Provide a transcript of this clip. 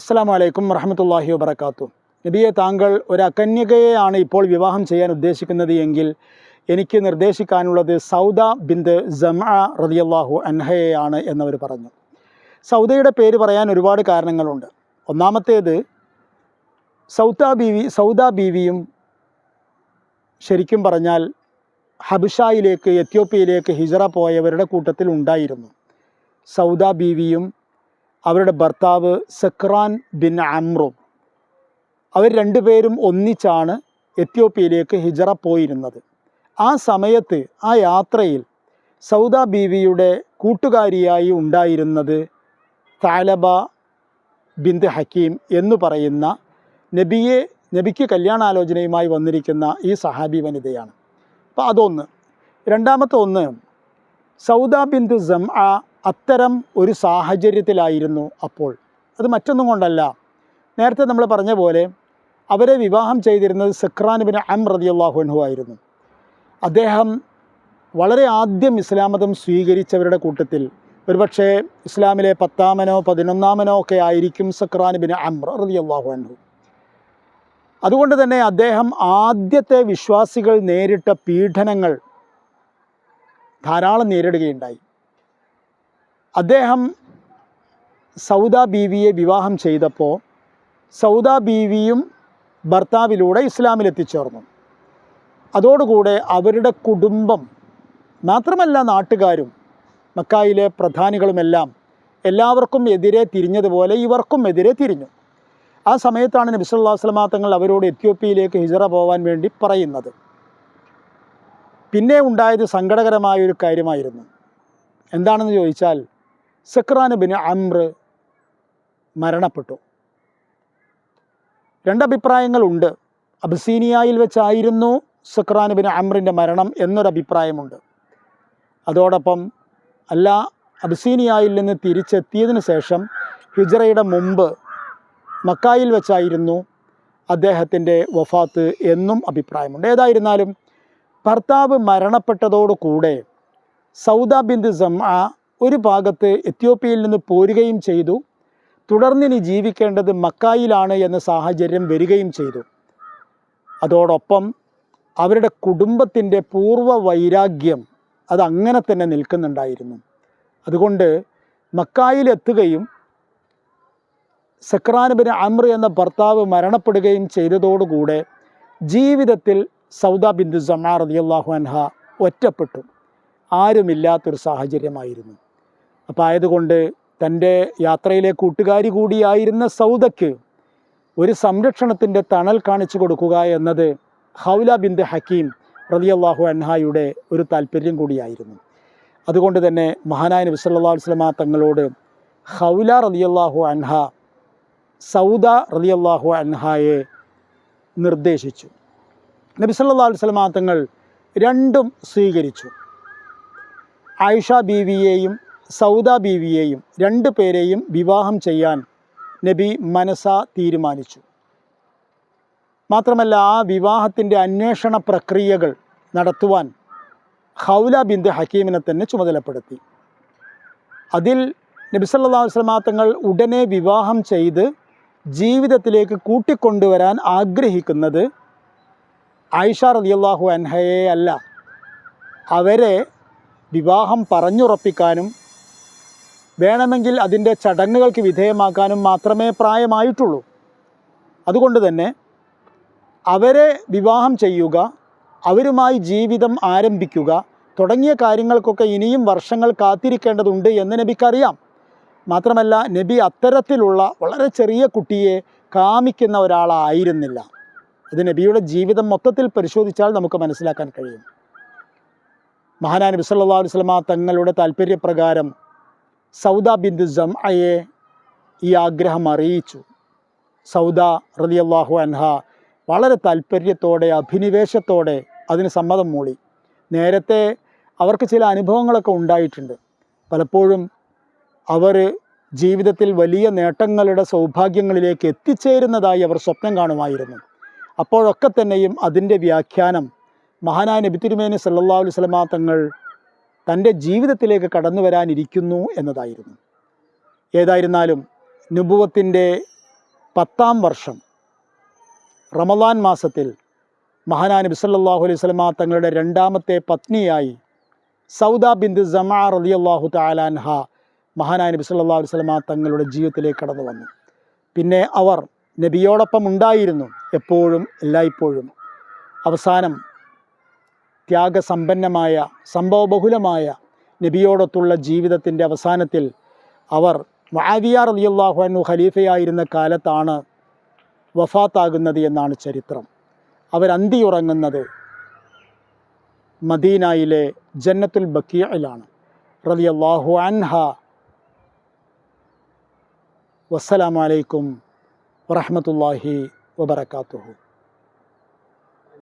അസ്സാം വലൈക്കും വറഹമത്തല്ലാഹി വബർക്കാത്തു നബിയെ താങ്കൾ ഒരു അകന്യകയെയാണ് ഇപ്പോൾ വിവാഹം ചെയ്യാൻ ഉദ്ദേശിക്കുന്നത് എങ്കിൽ എനിക്ക് നിർദ്ദേശിക്കാനുള്ളത് സൗദ ബിന്ദ് ജമ റതിയല്ലാഹു അൻഹയെയാണ് എന്നവർ പറഞ്ഞു. സൗദയുടെ പേര് പറയാൻ ഒരുപാട് കാരണങ്ങളുണ്ട്. ഒന്നാമത്തേത് സൗദ ബീവി സൗദ ബീവിയും ശരിക്കും പറഞ്ഞാൽ ഹബിഷായിലേക്ക് എത്യോപ്യയിലേക്ക് ഹിജറ പോയവരുടെ കൂട്ടത്തിൽ ഉണ്ടായിരുന്നു. സൗദ ബീവിയും അവരുടെ ഭർത്താവ് സക്രാൻ ബിൻ അമ്രും. അവർ രണ്ടുപേരും ഒന്നിച്ചാണ് എത്യോപ്യയിലേക്ക് ഹിജറ പോയിരുന്നത്. ആ സമയത്ത് ആ യാത്രയിൽ സൗദ ബീവിയുടെ കൂട്ടുകാരിയായി ഉണ്ടായിരുന്നത് താലബ ബിന്ദ് ഹക്കീം എന്നു പറയുന്ന നബിയെ നബിക്ക് കല്യാണാലോചനയുമായി വന്നിരിക്കുന്ന ഈ സഹാബി വനിതയാണ്. അപ്പോൾ അതൊന്ന്. രണ്ടാമത്തെ ഒന്ന് സൗദ ബിന്ദ് ജം അത്തരം ഒരു സാഹചര്യത്തിലായിരുന്നു അപ്പോൾ. അത് മറ്റൊന്നും കൊണ്ടല്ല. നേരത്തെ നമ്മൾ പറഞ്ഞ പോലെ അവരെ വിവാഹം ചെയ്തിരുന്നത് സക്രാൻ ബിൻ അം റതിയല്ലാഹു അൻഹു ആയിരുന്നു. അദ്ദേഹം വളരെ ആദ്യം ഇസ്ലാമതം സ്വീകരിച്ചവരുടെ കൂട്ടത്തിൽ ഒരുപക്ഷെ ഇസ്ലാമിലെ പത്താമനോ പതിനൊന്നാമനോ ഒക്കെ ആയിരിക്കും സക്രാൻ ബിൻ അമ്ര റതിയല്ലാഹു അൻഹു. അതുകൊണ്ട് തന്നെ അദ്ദേഹം ആദ്യത്തെ വിശ്വാസികൾ നേരിട്ട പീഡനങ്ങൾ ധാരാളം നേരിടുകയുണ്ടായി. അദ്ദേഹം സൗദ ബീവിയെ വിവാഹം ചെയ്തപ്പോൾ സൗദ ബീവിയും ഭർത്താവിലൂടെ ഇസ്ലാമിലെത്തിച്ചേർന്നു. അതോടുകൂടെ അവരുടെ കുടുംബം മാത്രമല്ല നാട്ടുകാരും മക്കായിലെ പ്രധാനികളുമെല്ലാം എല്ലാവർക്കും എതിരെ തിരിഞ്ഞതുപോലെ ഇവർക്കും എതിരെ തിരിഞ്ഞു. ആ സമയത്താണ് നബിസുല്ലാ വസ്ലമാങ്ങൾ അവരോട് എത്യോപ്യയിലേക്ക് ഹിജറ പോകാൻ വേണ്ടി പറയുന്നത്. പിന്നെ ഉണ്ടായത് സങ്കടകരമായ ഒരു കാര്യമായിരുന്നു. എന്താണെന്ന് ചോദിച്ചാൽ സക്രാൻ ബിൻ അമ്ര മരണപ്പെട്ടു. രണ്ടഭിപ്രായങ്ങളുണ്ട്. അബ്സീനിയയിൽ വെച്ചായിരുന്നു സക്രാൻ ബിൻ അമ്രിന്റെ മരണം എന്നൊരഭിപ്രായമുണ്ട്. അതോടൊപ്പം അല്ല അബ്സീനിയയിൽ നിന്ന് തിരിച്ചെത്തിയതിന് ശേഷം ഹിജറയുടെ മുമ്പ് മക്കായിൽ വെച്ചായിരുന്നു അദ്ദേഹത്തിന്റെ വഫാത്ത് എന്നും അഭിപ്രായമുണ്ട്. ഏതായിരുന്നാലും ഭർത്താവ് മരണപ്പെട്ടതോടുകൂടെ സൗദ ബിന്ദ് ജംഅ ഒരു ഭാഗത്ത് എത്യോപ്യയിൽ നിന്ന് പോരുകയും ചെയ്തു. തുടർന്നിനി ജീവിക്കേണ്ടത് മക്കായിലാണ് എന്ന സാഹചര്യം വരികയും ചെയ്തു. അതോടൊപ്പം അവരുടെ കുടുംബത്തിന്റെ പൂർവ വൈരാഗ്യം അതങ്ങനെ തന്നെ നിൽക്കുന്നുണ്ടായിരുന്നു. അതുകൊണ്ട് മക്കായിലെത്തുകയും സക്രാനുബിന് അമ്ര എന്ന ഭർത്താവ് മരണപ്പെടുകയും ചെയ്തതോടുകൂടെ ജീവിതത്തിൽ സൗദ ബിന്ദു സമാ റളിയല്ലാഹു അൻഹ ഒറ്റപ്പെട്ടു. ആരുമില്ലാത്തൊരു സാഹചര്യമായിരുന്നു. അപ്പോൾ ആയതുകൊണ്ട് തന്റെ യാത്രയിലെ കൂട്ടുകാരി കൂടിയായിരുന്ന സൗദയ്ക്ക് ഒരു സംരക്ഷണത്തിന്റെ തണൽ കാണിച്ചു കൊടുക്കുക എന്നത് ഹൗല ബിന്ദ് ഹക്കീം റളിയല്ലാഹു അൻഹായുടെ ഒരു താല്പര്യം കൂടിയായിരുന്നു. അതുകൊണ്ട് തന്നെ മഹാനായ നബി സല്ലല്ലാഹു അലൈഹി വസല്ലമ തങ്ങളോട് ഹൗല റളിയല്ലാഹു അൻഹ സൗദ റളിയല്ലാഹു അൻഹായെ നിർദ്ദേശിച്ചു. നബി സല്ലല്ലാഹു അലൈഹി വസല്ലമ തങ്ങൾ രണ്ടും സ്വീകരിച്ചു. ആയിഷ ബീവിയെയും സൗദ ബീവിയെയും രണ്ട് പേരെയും വിവാഹം ചെയ്യാൻ നബി മനസ തീരുമാനിച്ചു. മാത്രമല്ല ആ വിവാഹത്തിന്റെ അന്വേഷണ പ്രക്രിയകൾ നടത്തുവാൻ ഹൗല ബിന്ദ് ഹക്കീമിനെ തന്നെ ചുമതലപ്പെടുത്തി. അതിൽ നബി സല്ലല്ലാഹു അലൈഹി വസല്ലമ തങ്ങൾ ഉടനെ വിവാഹം ചെയ്ത് ജീവിതത്തിലേക്ക് കൂട്ടിക്കൊണ്ടുവരാൻ ആഗ്രഹിക്കുന്നത് ആയിഷ റളിയല്ലാഹു അൻഹയെ അല്ല. അവരെ വിവാഹം പറഞ്ഞുറപ്പിക്കാനും വേണമെങ്കിൽ അതിന്റെ ചടങ്ങുകൾക്ക് വിധേയമാക്കാനും മാത്രമേ പ്രായമായിട്ടുള്ളൂ. അതുകൊണ്ട് തന്നെ അവരെ വിവാഹം ചെയ്യുക അവരുമായി ജീവിതം ആരംഭിക്കുക തുടങ്ങിയ കാര്യങ്ങൾക്കൊക്കെ ഇനിയും വർഷങ്ങൾ കാത്തിരിക്കേണ്ടതുണ്ട് എന്ന് നബിക്കറിയാം. മാത്രമല്ല നബി അത്തരത്തിലുള്ള വളരെ ചെറിയ കുട്ടിയെ കാമിക്കുന്ന ഒരാളായിരുന്നില്ല. അത് നബിയുടെ ജീവിതം മൊത്തത്തിൽ പരിശോധിച്ചാൽ നമുക്ക് മനസ്സിലാക്കാൻ കഴിയും. മഹാനാ നബി വസ്ലമ തങ്ങളുടെ താല്പര്യപ്രകാരം സൗദ ബിന്ദു ജംഅയെ ഈ ആഗ്രഹം അറിയിച്ചു. സൗദ റളിയല്ലാഹു അൻഹ വളരെ താല്പര്യത്തോടെ അഭിനിവേശത്തോടെ അതിന് സമ്മതം മൂളി. നേരത്തെ അവർക്ക് ചില അനുഭവങ്ങളൊക്കെ ഉണ്ടായിട്ടുണ്ട്. പലപ്പോഴും അവർ ജീവിതത്തിൽ വലിയ നേട്ടങ്ങളുടെ സൗഭാഗ്യങ്ങളിലേക്ക് എത്തിച്ചേരുന്നതായി അവർ സ്വപ്നം കാണുമായിരുന്നു. അപ്പോഴൊക്കെ തന്നെയും അതിന്റെ വ്യാഖ്യാനം മഹാനായ നബി തിരുമേനി സല്ലല്ലാഹു അലൈഹി വസല്ലമ തങ്ങൾ തന്റെ ജീവിതത്തിലേക്ക് കടന്നു വരാനിരിക്കുന്നു എന്നതായിരുന്നു. ഏതായിരുന്നാലും നുബുവത്തിന്റെ പത്താം വർഷം റമദാൻ മാസത്തിൽ മഹാനാ നബി സല്ലല്ലാഹു അലൈഹി വസല്ലമ തങ്ങളുടെ രണ്ടാമത്തെ പത്നിയായി സൗദ ബിന്ദ് ജമാ റളിയല്ലാഹു താലാൻഹ മഹാനായ നബി സല്ലല്ലാഹു അലൈഹി വസല്ലമ തങ്ങളുടെ ജീവിതത്തിലേക്ക് കടന്നു വന്നു. പിന്നെ അവർ നബിയോടൊപ്പം ഉണ്ടായിരുന്നു എപ്പോഴും എല്ലായ്പ്പോഴും. അവസാനം ത്യാഗസമ്പന്നമായ സംഭവബഹുലമായ നബിയോടൊത്തുള്ള ജീവിതത്തിന്റെ അവസാനത്തിൽ അവർ മഹാവിയ റളിയല്ലാഹു അൻഹു ഖലീഫയായിരുന്ന കാലത്താണ് വഫാത്താകുന്നത് എന്നാണ് ചരിത്രം. അവരന്തിയുറങ്ങുന്നത്? മദീനയിലെ ജന്നത്തുൽ ബക്കിയയിലാണ് റളിയല്ലാഹു അൻഹ. വസ്സലാമലൈക്കും വറഹമത്തല്ലാഹി വബർക്കാത്തുഹു